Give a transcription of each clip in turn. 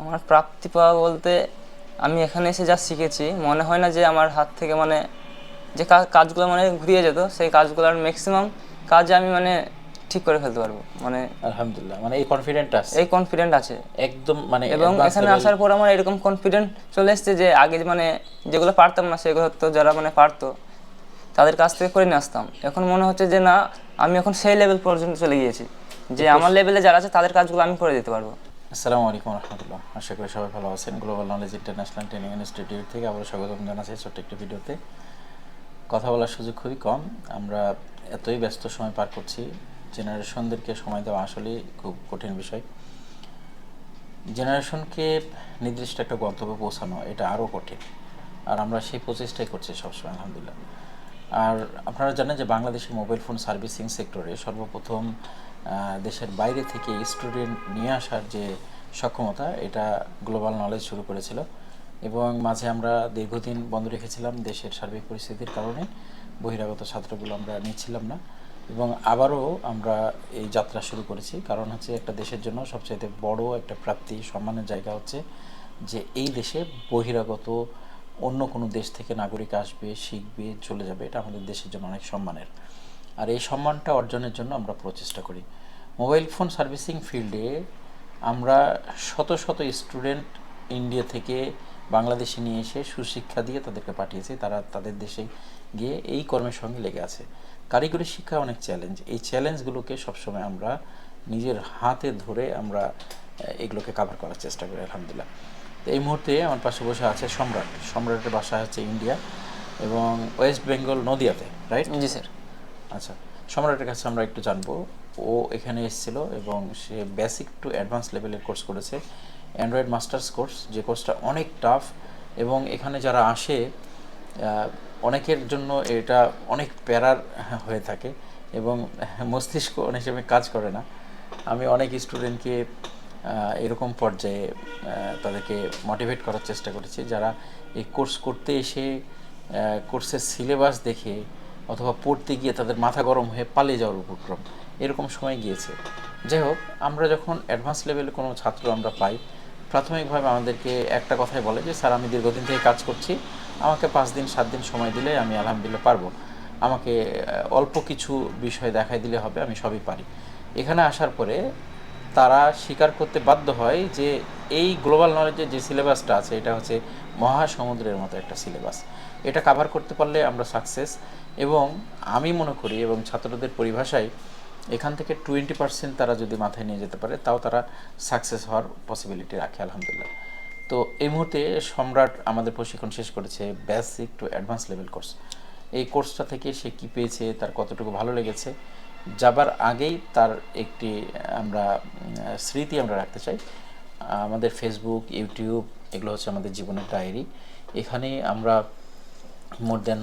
আমার প্রাপ্তি পাওয়া বলতে আমি এখানে এসে যা শিখেছি মনে হয় না যে আমার হাত থেকে মানে যে কাজগুলো মানে ঘুরিয়ে যেত সেই কাজগুলোর ম্যাক্সিমাম কাজ আমি মানে ঠিক করে ফেলতে পারব। মানে আলহামদুলিল্লাহ মানে এই কনফিডেন্ট আছে। এই কনফিডেন্ট আছে। একদম মানে এবং এখানে আসার পর আমার এরকম কনফিডেন্ট চলে এসেছে যে আগে মানে যেগুলো পারতাম না সেগুলো তো যারা মানে পারতো তাদের কাছ থেকে করে নিয়ে আসতাম। এখন মনে হচ্ছে যে না আমি এখন সেই লেভেল পর্যন্ত চলে গিয়েছি যে আমার লেভেলে যারা আছে তাদের কাজগুলো আমি করে দিতে পারব। আসসালামু আলাইকুম রহমতুল্লাহ। আশা করি সবাই ভালো আছেন। Global knowledge international training institute থেকে আবার স্বাগতম জানাচ্ছি ছোট্ট একটি ভিডিওতে। কথা বলার সুযোগ খুবই কম। আমরা এতই ব্যস্ত সময় পার করছি। জেনারেশনদেরকে সময় দেওয়া আসলেই খুব কঠিন বিষয়। জেনারেশনকে নির্দিষ্ট একটা গন্তব্যে পৌঁছানো, এটা আরও কঠিন। আর আমরা সেই প্রচেষ্টাই করছি সবসময়, আলহামদুলিল্লাহ। আর আপনারা জানেন যে বাংলাদেশের মোবাইল ফোন সার্ভিসিং সেক্টরে সর্বপ্রথম দেশের বাইরে থেকে স্টুডেন্ট নিয়ে আসার যে সক্ষমতা, এটা গ্লোবাল নলেজ শুরু করেছিল। এবং মাঝে আমরা দীর্ঘদিন বন্ধ রেখেছিলাম দেশের সার্বিক পরিস্থিতির কারণে। বহিরাগত ছাত্রগুলো আমরা নিচ্ছিলাম না। এবং আবারও আমরা এই যাত্রা শুরু করেছি। কারণ হচ্ছে একটা দেশের জন্য সবচাইতে বড় একটা প্রাপ্তি, সম্মানের জায়গা হচ্ছে যে এই দেশে বহিরাগত অন্য কোনো দেশ থেকে নাগরিক আসবে, শিখবে, চলে যাবে। এটা আমাদের দেশের জন্য অনেক সম্মানের। আর এই সম্মানটা অর্জনের জন্য আমরা প্রচেষ্টা করি। মোবাইল ফোন সার্ভিসিং ফিল্ডে আমরা শত শত স্টুডেন্ট ইন্ডিয়া থেকে বাংলাদেশে নিয়ে এসে সুশিক্ষা দিয়ে তাদেরকে পাঠিয়েছি। তারা তাদের দেশে গিয়ে এই কর্মের সঙ্গে লেগে আছে। কারিগরি শিক্ষা অনেক চ্যালেঞ্জ এই চ্যালেঞ্জগুলোকে সবসময় আমরা নিজের হাতে ধরে আমরা এগুলোকে কাভার করার চেষ্টা করি, আলহামদুলিল্লাহ। তো এই মুহূর্তে আমার পাশে বসে আছে সম্রাট। সম্রাটের বাসা হচ্ছে ইন্ডিয়া এবং ওয়েস্ট বেঙ্গল নদিয়াতে রাইট জি, স্যার। আচ্ছা সম্রাটের কাছে আমরা একটু জানব। ও এখানে এসেছিল এবং সে বেসিক টু অ্যাডভান্স লেভেলের কোর্স করেছে। অ্যান্ড্রয়েড মাস্টার্স কোর্স যে কোর্সটা অনেক টাফ এবং এখানে যারা আসে অনেকের জন্য এটা অনেক প্যারার হয়ে থাকে এবং মস্তিষ্ক অনেক সময় কাজ করে না। আমি অনেক স্টুডেন্টকে এরকম পর্যায়ে তাদেরকে মোটিভেট করার চেষ্টা করেছি। যারা এই কোর্স করতে এসে কোর্সের সিলেবাস দেখে অথবা পড়তে গিয়ে তাদের মাথা গরম হয়ে পালিয়ে যাওয়ার উপক্রম। এরকম সময় গিয়েছে। যাই হোক, আমরা যখন অ্যাডভান্স লেভেলে কোনো ছাত্র আমরা পাই, প্রাথমিকভাবে আমাদেরকে একটা কথাই বলে যে, স্যার, আমি দীর্ঘদিন থেকে কাজ করছি। আমাকে পাঁচ দিন, সাত দিন সময় দিলে আমি আলহামদুলিল্লাহ পারব। আমাকে অল্প কিছু বিষয় দেখাই দিলে হবে, আমি সবই পারি। এখানে আসার পরে তারা স্বীকার করতে বাধ্য হয় যে, এই গ্লোবাল নলেজের যে সিলেবাসটা আছে, এটা হচ্ছে মহাসমুদ্রের মতো একটা সিলেবাস এটা কাভার করতে পারলে আমরা সাকসেস এবং আমি মনে করি এবং ছাত্রদের পরিভাষায় এখান থেকে টোয়েন্টি পার্সেন্ট তারা যদি মাথায় নিয়ে যেতে পারে, তাও তারা সাকসেস হওয়ার পসিবিলিটি রাখে, আলহামদুলিল্লাহ। তো এই মুহূর্তে সম্রাট আমাদের প্রশিক্ষণ শেষ করেছে basic to advance level course এই কোর্সটা থেকে সে কী পেয়েছে, তার কতটুকু ভালো লেগেছে, যাবার আগেই তার একটি, আমরা স্মৃতি আমরা রাখতে চাই। আমাদের ফেসবুক ইউটিউব এগুলো হচ্ছে আমাদের জীবনের ডায়েরি এখানে আমরা মোর দেন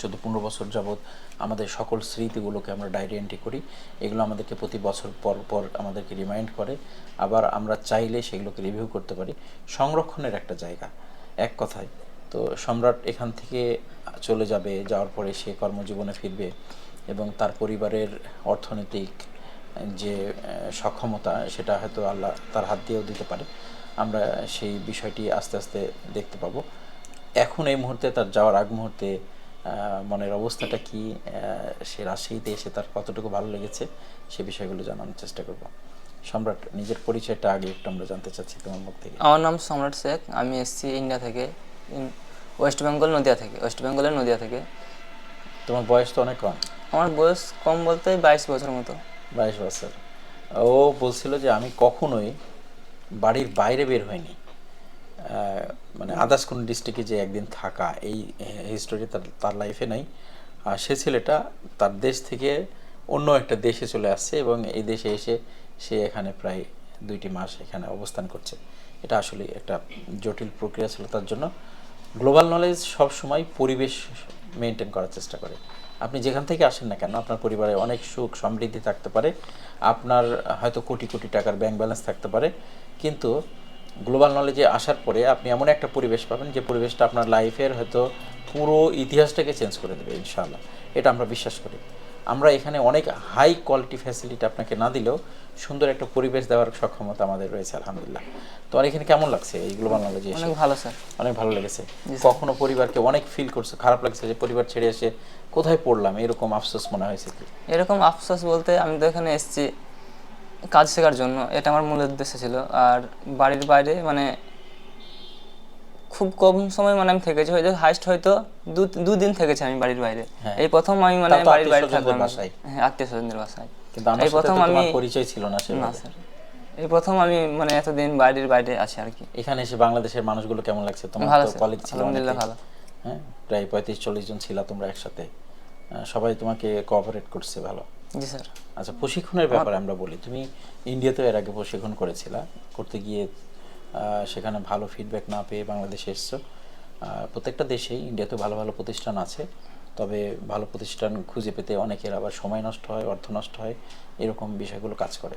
চোদ্দ পনেরো বছর যাবৎ আমাদের সকল স্মৃতিগুলোকে আমরা ডায়েরি এন্ট্রি করি। এগুলো আমাদেরকে প্রতি বছর পর পর আমাদেরকে রিমাইন্ড করে। আবার আমরা চাইলে সেগুলোকে রিভিউ করতে পারি। সংরক্ষণের একটা জায়গা, এক কথায়। তো সম্রাট এখান থেকে চলে যাবে, যাওয়ার পরে সে কর্মজীবনে ফিরবে এবং তার পরিবারের অর্থনৈতিক যে সক্ষমতা, সেটা হয়তো আল্লাহ তার হাত দিয়েও দিতে পারে। আমরা সেই বিষয়টি আস্তে আস্তে দেখতে পাবো। এখন এই মুহূর্তে তার যাওয়ার আগ মুহূর্তে মনের অবস্থাটা কি সে রাজশাহীতে এসে তার কতটুকু ভালো লেগেছে সে বিষয়গুলো জানানোর চেষ্টা করব। সম্রাট নিজের পরিচয়টা আগে একটু আমরা জানতে চাচ্ছি তোমার মুখ থেকে। আমার নাম সম্রাট শেখ। আমি এসছি ইন্ডিয়া থেকে ইন- ওয়েস্ট বেঙ্গল নদিয়া থেকে ওয়েস্ট বেঙ্গলের নদিয়া থেকে। তোমার বয়স তো অনেক কম। আমার বয়স কম বলতে বাইশ বছর মতো। বাইশ বছর। ও বলছিল যে আমি কখনোই বাড়ির বাইরে বের হইনি। মানে আদার্স কোনো ডিস্ট্রিক্টে যে একদিন থাকা, এই হিস্টোরি তার তার লাইফে নাই। আর সে ছেলেটা তার দেশ থেকে অন্য একটা দেশে চলে আসছে এবং এই দেশে এসে সে এখানে প্রায় দুইটি মাস এখানে অবস্থান করছে। এটা আসলে একটা জটিল প্রক্রিয়া ছিল তার জন্য। গ্লোবাল নলেজ সব সময় পরিবেশ মেনটেন করার চেষ্টা করে। আপনি যেখান থেকে আসেন না কেন, আপনার পরিবারে অনেক সুখ সমৃদ্ধি থাকতে পারে। আপনার হয়তো কোটি কোটি টাকার ব্যাংক ব্যালেন্স থাকতে পারে। কিন্তু গ্লোবাল নলেজে আসার পরে আপনি এমন একটা পরিবেশ পাবেন যে পরিবেশটা আপনার লাইফের হয়তো পুরো ইতিহাসটাকে চেঞ্জ করে দেবে ইনশাআল্লাহ। এটা আমরা বিশ্বাস করি। আমরা এখানে অনেক হাই কোয়ালিটি ফ্যাসিলিটি আপনাকে না দিলেও সুন্দর একটা পরিবেশ দেওয়ার সক্ষমতা আমাদের রয়েছে আলহামদুলিল্লাহ। তো আর এখানে কেমন লাগছে এই গ্লোবাল নলেজে অনেক ভালো স্যার। অনেক ভালো লেগেছে। কখনো পরিবারকে অনেক ফিল করছে খারাপ লাগছে যে পরিবার ছেড়ে এসে কোথায় পড়লাম? এরকম আফসোস মনে হয়েছে কি? এরকম আফসোস বলতে আমি তো এখানে এসেছি কাজ শেখার জন্য এটা আমার মূল উদ্দেশ্য ছিল। আর বাড়ির বাইরে মানে খুব কম সময় মানে আমি থেকেছি। হয়তো হাইস্ট হয়তো দু দুদিন থেকেছি আমি বাড়ির বাইরে। হ্যাঁ। এই প্রথম আমি মানে বাড়ির বাইরে থাকলাম। হ্যাঁ আত্মীয় স্বজনদের বাসায় এই প্রথম আমি- পরিচয় ছিল না না স্যার এই প্রথম আমি মানে এতদিন বাড়ির বাইরে আছি আর কি। এখানে এসে বাংলাদেশের মানুষগুলো কেমন লাগছে? তোমার ভালো তো কলিগ ছিল আলহামদুলিল্লাহ ভালো। হ্যাঁ প্রায় পঁয়ত্রিশ চল্লিশ জন ছিল তোমরা একসাথে। সবাই তোমাকে কোঅপারেট করছে ভালো। জি স্যার। আচ্ছা প্রশিক্ষণের ব্যাপারে আমরা বলি। তুমি ইন্ডিয়াতেও এর আগে প্রশিক্ষণ করেছিলা। করতে গিয়ে সেখানে ভালো ফিডব্যাক না পেয়ে বাংলাদেশে এসছো। প্রত্যেকটা দেশেই ইন্ডিয়াতে ভালো ভালো প্রতিষ্ঠান আছে। তবে ভালো প্রতিষ্ঠান খুঁজে পেতে অনেকের আবার সময় নষ্ট হয় অর্থ নষ্ট হয় এরকম বিষয়গুলো কাজ করে।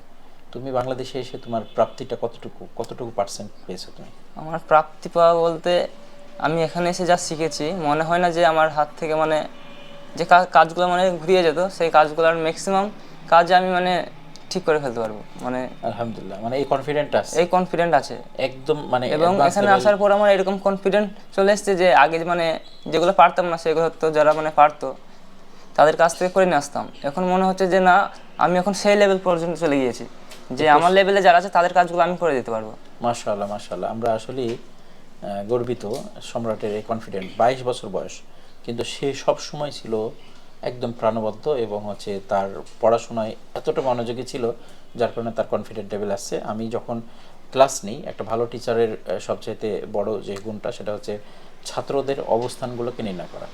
তুমি বাংলাদেশে এসে তোমার প্রাপ্তিটা কতটুকু কতটুকু পার্সেন্ট পেয়েছ তুমি? আমার প্রাপ্তি পাওয়া বলতে আমি এখানে এসে যা শিখেছি মনে হয় না যে আমার হাত থেকে মানে যে কাজগুলো মানে ঘুরিয়ে যেত সেই কাজগুলোর ম্যাক্সিমাম কাজ আমি মানে ঠিক করে ফেলতে পারব। মানে আলহামদুলিল্লাহ মানে এই কনফিডেন্ট আছে? এই কনফিডেন্ট আছে। একদম মানে এবং এখানে আসার পর আমার এরকম কনফিডেন্ট চলে এসেছে যে আগে মানে যেগুলো পারতাম না সেগুলো তো যারা মানে পারতো তাদের কাছ থেকে করে নিয়ে আসতাম। এখন মনে হচ্ছে যে না আমি এখন সেই লেভেল পর্যন্ত চলে গিয়েছি যে আমার লেভেলে যারা আছে তাদের কাজগুলো আমি করে দিতে পারব। মাশাআল্লাহ মাশাআল্লাহ। আমরা আসলেই আহ, গর্বিত সম্রাটের এই কনফিডেন্ট বাইশ বছর বয়স। কিন্তু সে সব সময় ছিল একদম প্রাণবদ্ধ এবং হচ্ছে তার পড়াশোনায় এতটা মনোযোগী ছিল, যার কারণে তার কনফিডেন্ট লেভেল আসছে। আমি যখন ক্লাস নিই, একটা ভালো টিচারের সবচাইতে বড় যে গুণটা সেটা হচ্ছে ছাত্রদের অবস্থানগুলোকে নির্ণয় করা।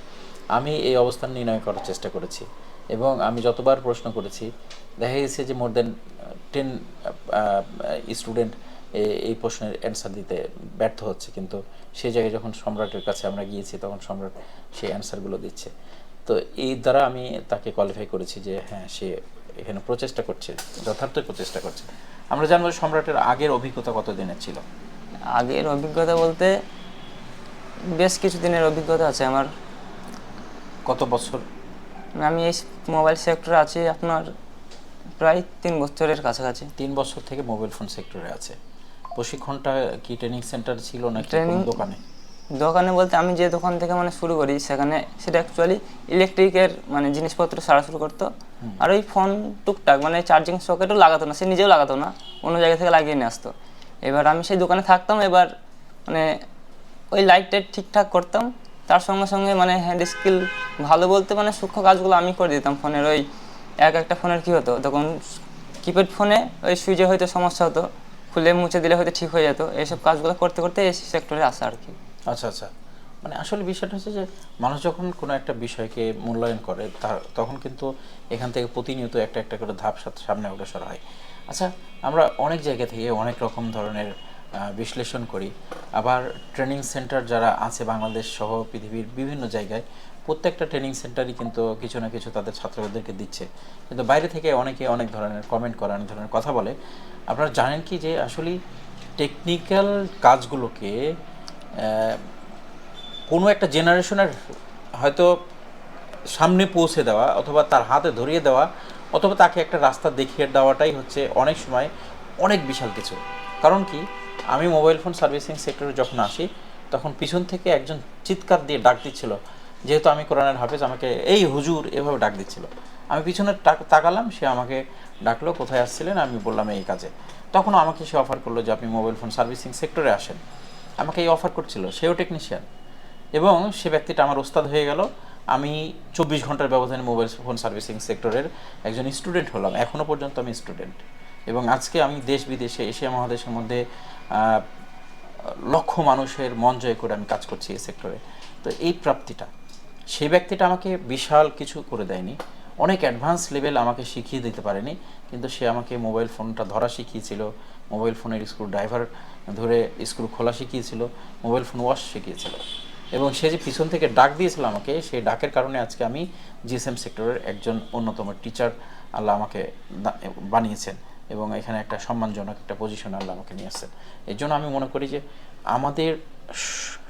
আমি এই অবস্থান নির্ণয় করার চেষ্টা করেছি এবং আমি যতবার প্রশ্ন করেছি, দেখা গেছে যে মোর দেন টেন স্টুডেন্ট এই প্রশ্নের অ্যান্সার দিতে ব্যর্থ হচ্ছে। কিন্তু সেই জায়গায় যখন সম্রাটের কাছে আমরা গিয়েছি তখন সম্রাট সেই অ্যান্সারগুলো দিচ্ছে। তো এই দ্বারা আমি তাকে কোয়ালিফাই করেছি যে হ্যাঁ সে এখানে প্রচেষ্টা করছে যথার্থ প্রচেষ্টা করছে। আমরা জানব সম্রাটের আগের অভিজ্ঞতা কত দিনের ছিল? আগের অভিজ্ঞতা বলতে বেশ কিছু দিনের অভিজ্ঞতা আছে আমার। কত বছর? আমি এই মোবাইল সেক্টরে আছি আপনার প্রায় তিন বছরের কাছাকাছি। তিন বছর থেকে মোবাইল ফোন সেক্টরে আছে। প্রশিক্ষণটা কি ট্রেনিং সেন্টার ছিল না ট্রেনিং দোকানে? দোকানে বলতে আমি যে দোকান থেকে মানে শুরু করি সেখানে সেটা অ্যাকচুয়ালি ইলেকট্রিকের মানে জিনিসপত্র সারা শুরু করতো। আর ওই ফোন টুকটাক মানে চার্জিং সকেটও লাগাতো না সে নিজেও লাগাতো না অন্য জায়গা থেকে লাগিয়ে নিয়ে আসতো। এবার আমি সেই দোকানে থাকতাম এবার মানে ওই লাইট টাইট ঠিকঠাক করতাম। তার সঙ্গে সঙ্গে মানে হ্যান্ড স্কিল ভালো বলতে মানে সূক্ষ্ম কাজগুলো আমি করে দিতাম ফোনের। ওই এক একটা ফোনের কী হতো তখন কিপ্যাড ফোনে ওই সুইচে হয়তো সমস্যা হতো। খুলে মুছে দিলে হয়তো ঠিক হয়ে যেত। এইসব কাজগুলো করতে করতে এই সেক্টরে আসা আর কি। আচ্ছা আচ্ছা। মানে আসলে বিষয়টা হচ্ছে যে, মানুষ যখন কোনো একটা বিষয়কে মূল্যায়ন করে তখন কিন্তু এখান থেকে প্রতিনিয়ত একটা একটা করে ধাপ সামনে অগ্রসর হয়। আচ্ছা আমরা অনেক জায়গা থেকে অনেক রকম ধরনের বিশ্লেষণ করি। আবার ট্রেনিং সেন্টার যারা আছে বাংলাদেশ সহ পৃথিবীর বিভিন্ন জায়গায় প্রত্যেকটা ট্রেনিং সেন্টারই কিন্তু কিছু না কিছু তাদের ছাত্রদেরকে দিচ্ছে। কিন্তু বাইরে থেকে অনেকে অনেক ধরনের কমেন্ট করে, অনেক ধরনের কথা বলে। আপনারা জানেন কি যে আসলে টেকনিক্যাল কাজগুলোকে কোনো একটা জেনারেশনের হয়তো সামনে পৌঁছে দেওয়া অথবা তার হাতে ধরিয়ে দেওয়া অথবা তাকে একটা রাস্তা দেখিয়ে দেওয়াটাই হচ্ছে অনেক সময় অনেক বিশাল কিছু। কারণ কি? আমি মোবাইল ফোন সার্ভিসিং সেক্টরে যখন আসি, তখন পিছন থেকে একজন চিৎকার দিয়ে ডাক দিচ্ছিল যেহেতু আমি কোরআনের হাফেজ, আমাকে এই হুজুর এভাবে ডাক দিচ্ছিল। আমি পিছনে তাকালাম, সে আমাকে ডাকলো, কোথায় আসছিলেন? আমি বললাম, এই কাজে। তখন আমাকে সে অফার করল যে, আপনি মোবাইল ফোন সার্ভিসিং সেক্টরে আসেন। আমাকে এই অফার করছিল, সেও টেকনিশিয়ান এবং সে ব্যক্তিটা আমার ওস্তাদ হয়ে গেল। আমি চব্বিশ ঘণ্টার ব্যবধানে মোবাইল ফোন সার্ভিসিং সেক্টরের একজন স্টুডেন্ট হলাম। এখনও পর্যন্ত আমি স্টুডেন্ট এবং আজকে আমি দেশ বিদেশে, এশিয়া মহাদেশের মধ্যে লক্ষ মানুষের মন জয় করে আমি কাজ করছি এই সেক্টরে তো এই প্রাপ্তিটা সেই ব্যক্তিটা আমাকে বিশাল কিছু করে দেয়নি। অনেক অ্যাডভান্স লেভেল আমাকে শিখিয়ে দিতে পারেনি, কিন্তু সে আমাকে মোবাইল ফোনটা ধরা শিখিয়েছিল মোবাইল ফোনের স্ক্রু ড্রাইভার ধরে স্ক্রু খোলা শিখিয়েছিল মোবাইল ফোন ওয়াশ শিখিয়েছিল। এবং সে যে পিছন থেকে ডাক দিয়েছিল আমাকে, সেই ডাকের কারণে আজকে আমি জিএসএম সেক্টরের একজন অন্যতম টিচার আল্লাহ আমাকে বানিয়েছেন এবং এখানে একটা সম্মানজনক একটা পজিশন আল্লাহ আমাকে নিয়ে আসছেন। এর জন্য আমি মনে করি যে আমাদের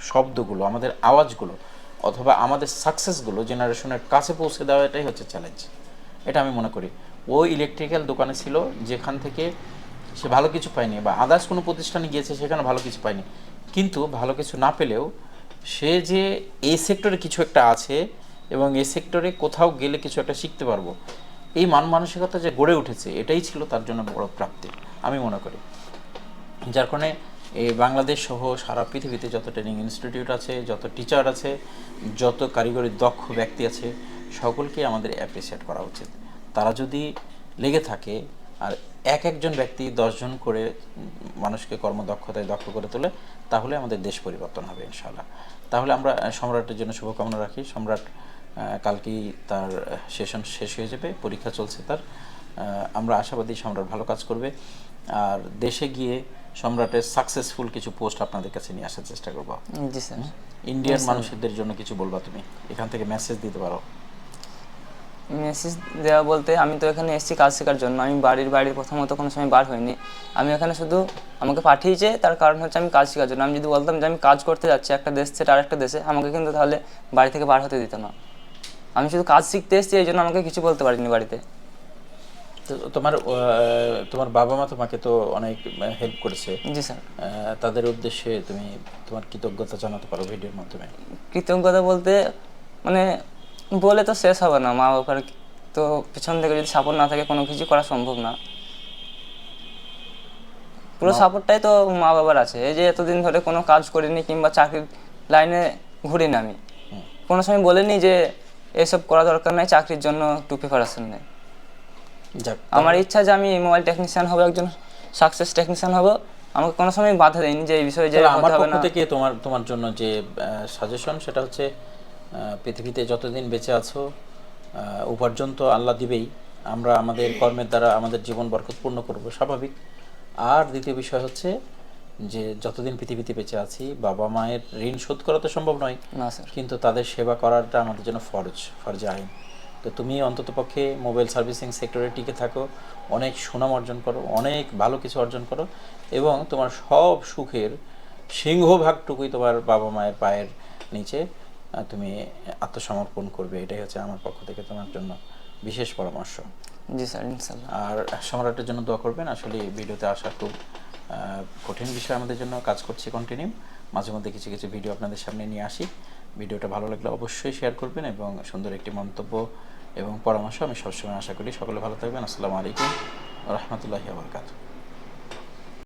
শব্দগুলো, আমাদের আওয়াজগুলো অথবা আমাদের সাকসেসগুলো জেনারেশনের কাছে পৌঁছে দেওয়াটাই হচ্ছে চ্যালেঞ্জ এটা আমি মনে করি। ও ইলেকট্রিক্যাল দোকানে ছিল, যেখান থেকে সে ভালো কিছু পায়নি বা আদার্স কোনো প্রতিষ্ঠানে গিয়েছে, সেখানে ভালো কিছু পায়নি। কিন্তু ভালো কিছু না পেলেও সে যে এই সেক্টরে কিছু একটা আছে এবং এই সেক্টরে কোথাও গেলে কিছু একটা শিখতে পারব, এই মান মানসিকতা যে গড়ে উঠেছে, এটাই ছিল তার জন্য বড় প্রাপ্তি, আমি মনে করি। যার কারণে এই বাংলাদেশ সহ সারা পৃথিবীতে যত ট্রেনিং ইনস্টিটিউট আছে, যত টিচার আছে, যত কারিগরি দক্ষ ব্যক্তি আছে, সকলকে আমাদের অ্যাপ্রিসিয়েট করা উচিত। তারা যদি লেগে থাকে আর এক একজন ব্যক্তি দশজন করে মানুষকে কর্মদক্ষতায় দক্ষ করে তোলে, তাহলে আমাদের দেশ পরিবর্তন হবে ইনশাল্লাহ তাহলে আমরা সম্রাটের জন্য শুভকামনা রাখি। সম্রাট কালকেই তার সেশন শেষ হয়ে যাবে, পরীক্ষা চলছে তার। আমরা আশাবাদী সম্রাট ভালো কাজ করবে। আর দেশে গিয়ে সম্রাটের সাকসেসফুল কিছু পোস্ট আপনাদের কাছে নিয়ে আসার চেষ্টা করব। জি স্যার। ইন্ডিয়ান মানুষদের জন্য কিছু বলবা তুমি? এখান থেকে মেসেজ দিতে পারো। মেসেজ দেওয়া বলতে আমি তো এখানে এসেছি কাজ শেখার জন্য। আমি বাড়ির বাড়ির প্রথমত কোনো সময় বার হইনি। আমি এখানে শুধু আমাকে পাঠিয়েছে তার কারণ হচ্ছে আমি কাজ শেখার জন্য। আমি যদি বলতাম যে আমি কাজ করতে যাচ্ছি একটা দেশ থেকে আরেকটা দেশে আমাকে কিন্তু তাহলে বাড়ি থেকে বার হতে দিত না। আমি শুধু কাজ শিখতে এসেছি এই জন্য আমাকে কিছু বলতে পারিনি বাড়িতে। তোমার তোমার বাবা মা তোমাকে তো অনেক হেল্প করেছে। জি স্যার। তাদের উদ্দেশ্যে তুমি তোমার কৃতজ্ঞতা জানাতে পারো ভিডিওর মাধ্যমে। কৃতজ্ঞতা বলতে মানে বলে তো শেষ হবে না মা বাবার তো পিছন থেকে যদি সাপোর্ট না থাকে কোনো কিছু করা সম্ভব না। পুরো সাপোর্টটাই তো মা বাবার আছে। এই যে এতদিন ধরে কোনো কাজ করিনি কিংবা চাকরির লাইনে ঘুরিনি আমি। কোনো সময় বলিনি যে এসব করা দরকার নাই চাকরির জন্য একটু প্রিপারেশন নেই আমার ইচ্ছা যে আমি মোবাইল টেকনিশিয়ান হব একজন সাকসেস টেকনিশিয়ান হব। আমাকে কোনো সময় বাধা দেয়নি যে এই বিষয়ে যে আমার পক্ষ থেকে তোমার তোমার জন্য যে সাজেশন সেটা হচ্ছে পৃথিবীতে যতদিন বেঁচে আছো উপার্জন তো আল্লাহ দিবেই। আমরা আমাদের কর্মের দ্বারা আমাদের জীবন বরকতপূর্ণ করব স্বাভাবিক। আর দ্বিতীয় বিষয় হচ্ছে যে যতদিন পৃথিবীতে বেঁচে আছি বাবা মায়ের ঋণ শোধ করা তো সম্ভব নয়। কিন্তু তাদের সেবা করাটা আমাদের জন্য ফরজ ফরজে আইন। তো তুমি অন্ততপক্ষে মোবাইল সার্ভিসিং সেক্টরে টিকে থাকো অনেক সুনাম অর্জন করো অনেক ভালো কিছু অর্জন করো এবং তোমার সব সুখের সিংহভাগটুকুই তোমার বাবা মায়ের পায়ের নিচে তুমি আত্মসমর্পণ করবে। এটাই হচ্ছে আমার পক্ষ থেকে তোমার জন্য বিশেষ পরামর্শ। জি স্যার ইনশাল্লাহ আর সম্রাটের জন্য দোয়া করবেন। আসলে ভিডিওতে আসা খুব কঠিন বিষয় আমাদের জন্য। কাজ করছি কন্টিনিউ মাঝে মধ্যে কিছু কিছু ভিডিও আপনাদের সামনে নিয়ে আসি। ভিডিওটা ভালো লাগলে অবশ্যই শেয়ার করবেন এবং সুন্দর একটি মন্তব্য এবং পরামর্শ আমি সবসময় আশা করি সকলে ভালো থাকবেন। আসসালামু আলাইকুম রহমতুল্লাহি আবরকাত